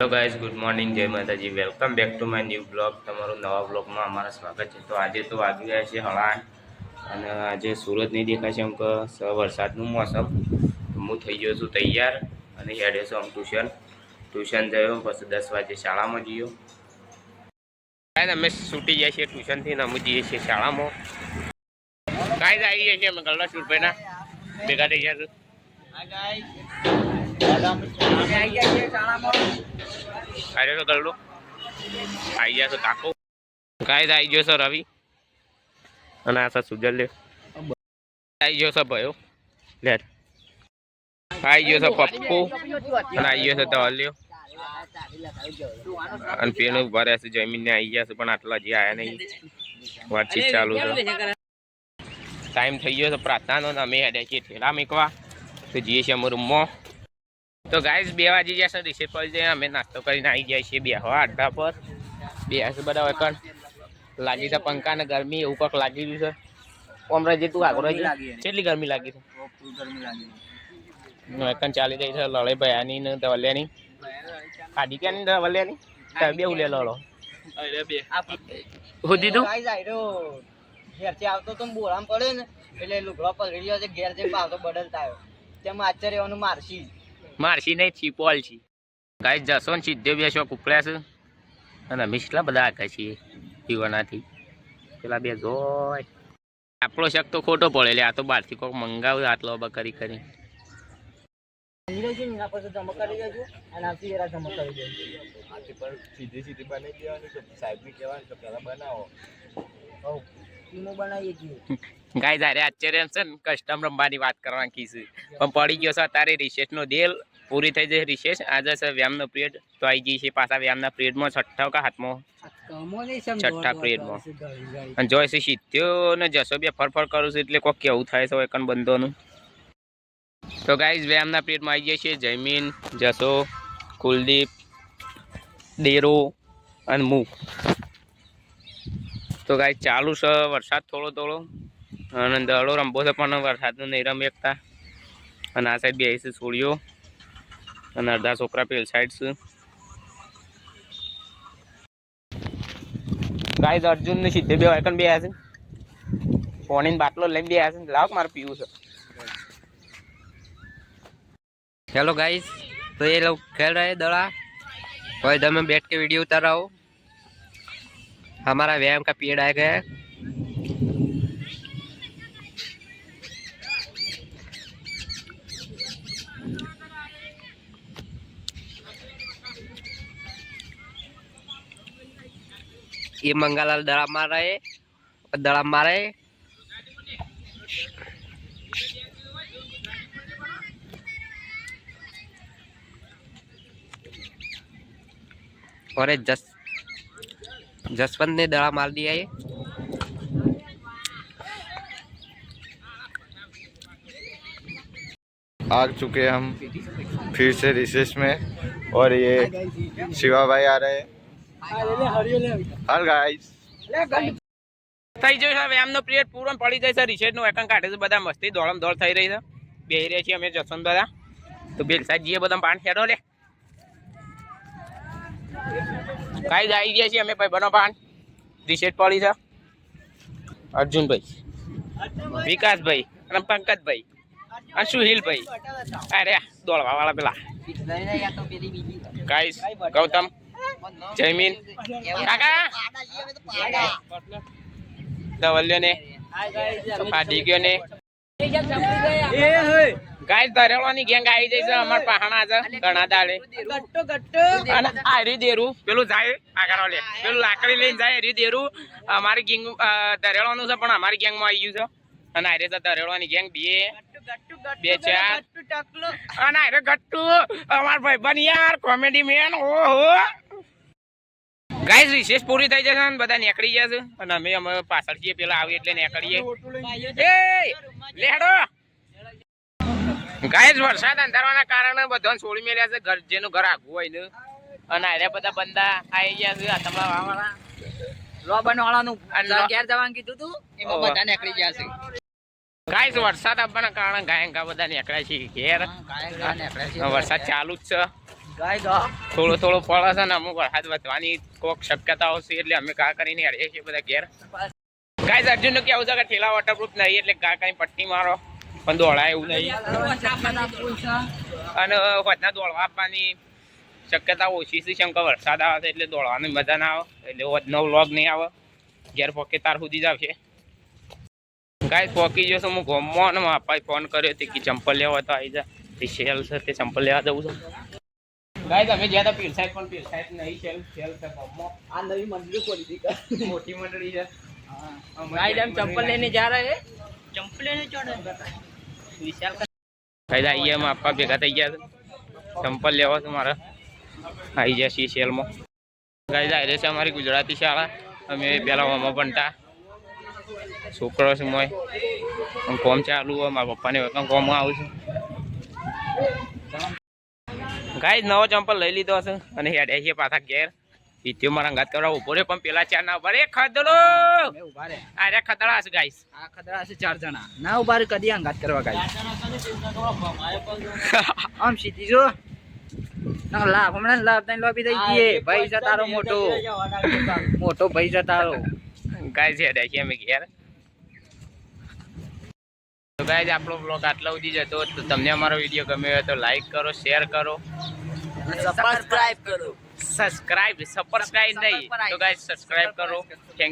Hello guys good morning જય માતાજી. Welcome back to my new blog તમારું નવા બ્લોગમાં અમારા સ્વાગત છે. તો આજે તો વાગી ગયા છે હળા અને આજે સુરત નહીં દેખાય છે એમ કે વરસાદનું મોસમ. હું થઈ ગયો છું તૈયાર અને હેડે છું આમ ટ્યુશન. ટ્યુશન થયો, પછી દસ વાગે શાળામાં જઈએ કાંઈ અમે છૂટી જાય છીએ ટ્યુશનથી અમે જઈએ છીએ શાળામાં. કાંઈ આવી જાય છે અમે ગલ્લા સુરભાઈના ભેગા થઈ ગયા છું. આવી કાકો. કાંઈ આવી ગયો સર રવિ. અને આ સર સુજલ લે આવી ગયો સર ભયો. ગયો સર પપ્પુ. આવી ગયો છો ધવલ્યો અને પેલું ભરે છે જમીનને આવી ગયા છે, પણ આટલા જે આવ્યા નહીં. વાતચીત ચાલુ છે. ટાઈમ થઈ ગયો છે પ્રાર્થનાનો અમે હેડ્યા છીએ ઠેલા મેકવા. તો જઈએ છીએ અમારું રૂમમાં તો ગાઈઝ બે વાગી ગયા છે રિસેપ પડી જાય અમે નાસ્તો કરીને આવી જાય છીએ બે હવા અડધા પર. બે હશે બધા વકણ લાગી છે પંખા ને ગરમી એવું કંઈક લાગી રહ્યું છે. ઓમરા જે તું આગળ કેટલી ગરમી લાગી છે? વેકન ચાલી રહી છે લડે ભયાની ને દવલ્યાની કાઢી ક્યાં ની દવલ્યાની તમે બે ઉલે લડો. હું દીધું? ઘેરથી આવતો તો બોરામ પડે ને. એટલે લુગડો પલળી ગયો છે ઘેર જઈને પાવતો બદલતા આવ્યો તેમાં આશ્ચર્યવાનું મારશી. મારસી નહીં છી પોલ છી ગાય જશો ને સીધે બેસો કુકડ્યા છે અને અમે કેટલા બધા આગળ છીએ પીવાનાથી પેલા બે જોય. આપણો શક તો ખોટો પડે એટલે આ તો બહારથી કોઈક મંગાવ્યું આટલો બધા કરી કરી. ને સીધી સીધી દેવાની કહેવાનું કે બનાવો. ગાય તારે આશ્ચર્ય છે ને કસ્ટમ રમવાની વાત કરવાની કીધું પણ પડી ગયો છે અત્યારે રિસેસનો દેલ પૂરી થઈ જશે રિસેસ આજે છે વ્યાયામનો પિરિયડ તો આવી જઈએ છીએ પાછા વ્યાયામના પિરિયડમાં છઠ્ઠા કા હાથમાં છઠ્ઠા પિરિયડમાં અને જોઈશે સીધ્યો ને જશો બે ફરફર કરું છું એટલે કોઈ કેવું થાય છે એકન બંધોનું. તો ગાઈઝ વ્યાયામના પિરિયડમાં આવી જઈએ છીએ જયમીન જશો કુલદીપ ડેરો અને મુ તો ગાય ચાલુ છે વરસાદ થોડો થોડો. અને દડો રંબો છે પણ વરસાદનું નહીં રમી શકતા અને આ સાઈડ બે છે છોડીઓ અને અડધા છોકરા પેલ સાઈડ છે ગાય અર્જુન ને સીધે બે વાયકન બે છે પાણીનો બાટલો લઈને બે છે લાવ મારે પીવું છે हेलो गाइस तो ये लोग खेल रहे हैं दड़ा और इधर में बैठ के वीडियो उतार रहा हूँ हमारा व्यायाम का पीरियड आ गया है ये मंगालाल दड़ा मार रहे हैं दड़ा मारे और जस जसवंत ने दड़ा मार दिया ये आ चुके हम फिर से रिसेस में और ये शिवा भाई आ रहे हैं। હાલ થઈ જયું છે હવે એમનો પિરિયડ પૂરો પડી જાય છે. રિસેટનું એકણ કાઢે છે બધા મસ્તી દોડમ દોડ થઈ રહી છે. બે રહ્યા છીએ અમે જસવંત બધા. તો બેલસાદ બધા પાન ખેડો લે. કાઈ આવી ગયા છીએ અમે ભાઈ બનો પાન. રિસેટ પડી છે. અર્જુનભાઈ વિકાસભાઈ અને પંકજભાઈ અને સુહિલભાઈ. અરે દોડવા વાળા પેલા. કાઈ ગૌતમ. જયમીન. કાકા? ને? લાકડી લઈને જાય, હરી દેરું. અમારી ગેંગ ધરેવાનું છે, પણ અમારી ગેંગમાં આવી ગયું છે. અને આરે છે ધરેવાની ગેંગ બે બે, ચાર. અને આરે ગટ્ટુ, અમાર ભાઈ યાર, કોમેડી મેન, ઓહો. ગાઈસ રિસેસ પૂરી થઈ જશે અને બધા નીકળી જશે અને અમે અમે પાછળ છીએ પેલા આવી એટલે નીકળીએ. એ લેડો! ગાઈસ વરસાદ અંધારવાના કારણે બધાને છોડી મેલ્યા છે ઘર જેનું ઘર આગું હોય ને. અને આરે બધા બંદા આવી ગયા છે આ તમારા વાવાળા રોબન વાળાનું ઘેર જવાનું કીધું તું એમાં બધા નીકળી ગયા છે. ગાઈસ વરસાદ આવવાના કારણે ગાયંગા બધા નીકળ્યા છે ઘેર. વરસાદ ચાલુ જ છે. થોડો થોડો પડે છે ને અમુક વરસાદ વધવાની કોક શક્યતાઓ છે એટલે અમે કા કરીને હેડીએ છીએ બધા ઘેર. ગાય અર્જુનનું કેવું છે કે ઠેલા વોટરપ્રૂફ નહીં, એટલે કા કરીને પટ્ટી મારો. પણ દોડાય એવું નહીં. અને વધના દોડવા આપવાની શક્યતા ઓછી છે, શંકર વરસાદ આવે છે એટલે દોડવાની મજા ના આવે. એટલે વધનો વ્લોગ નહીં આવે. ઘેર પોકે તાર સુધી જ આવશે ગાય પોકી જશો, હું ગમો અને મારા ફોન કર્યો, તે કે ચંપલ લેવા તો આવી જા. તે સેલ છે, તે ચંપલ લેવા જવું છે. ગાઈસ અમે જ્યાં પીર સાઈડ પણ પીર સાઈડ નહીં સેલ સેલ છે ગમો આ નવી મંદિર ખોલી દીધી મોટી મંડળી છે गाइस हम चप्पल लेने जा रहे हैं चप्पल लेने चढ़े विशाल का ભાઈ આઈએ માં આપવા ભેગા થઈ ગયા છે ચંપલ લેવા છે મારે આવી ગયા છીએ સેલમાં ગાઈ આવી છે અમારી ગુજરાતી શાળા અમે પેલા ઓમાં ભણતા છોકરો છે મોય આમ કોમ ચાલુ હોય મારા પપ્પાને વખત કોમમાં આવું છું ગાય નવો ચંપલ લઈ લીધો હશે અને હેડે છે પાછા ઘેર. પીત્યો મારા અંગાત કરવા ઊભો પણ પેલા ચાર ના ઊભા રે. ખદડો અરે ખતરા છે ગાઈસ. આ ખતરા છે ચાર જણા. ના ઊભા રે કદી અંગાત કરવા ગાઈસ. આમ સીધી જો. લાભ હમણાં લાભ તને લોબી દઈ ગઈ ભાઈ છે તારો મોટો. મોટો ભાઈ છે તારો. ગાય છે હેડે છે અમે ઘેર. ગાય આપણો બ્લોગ આટલા સુધી જતો તો તમને અમારો વીડિયો ગમ્યો હોય તો લાઈક કરો શેર કરો. સબસ્ક્રાઇબ કરો. સબસ્ક્રાઇબ સબસ્ક્રાઇબ નહીં. તો ગાય સબસ્ક્રાઇબ કરો. થેન્ક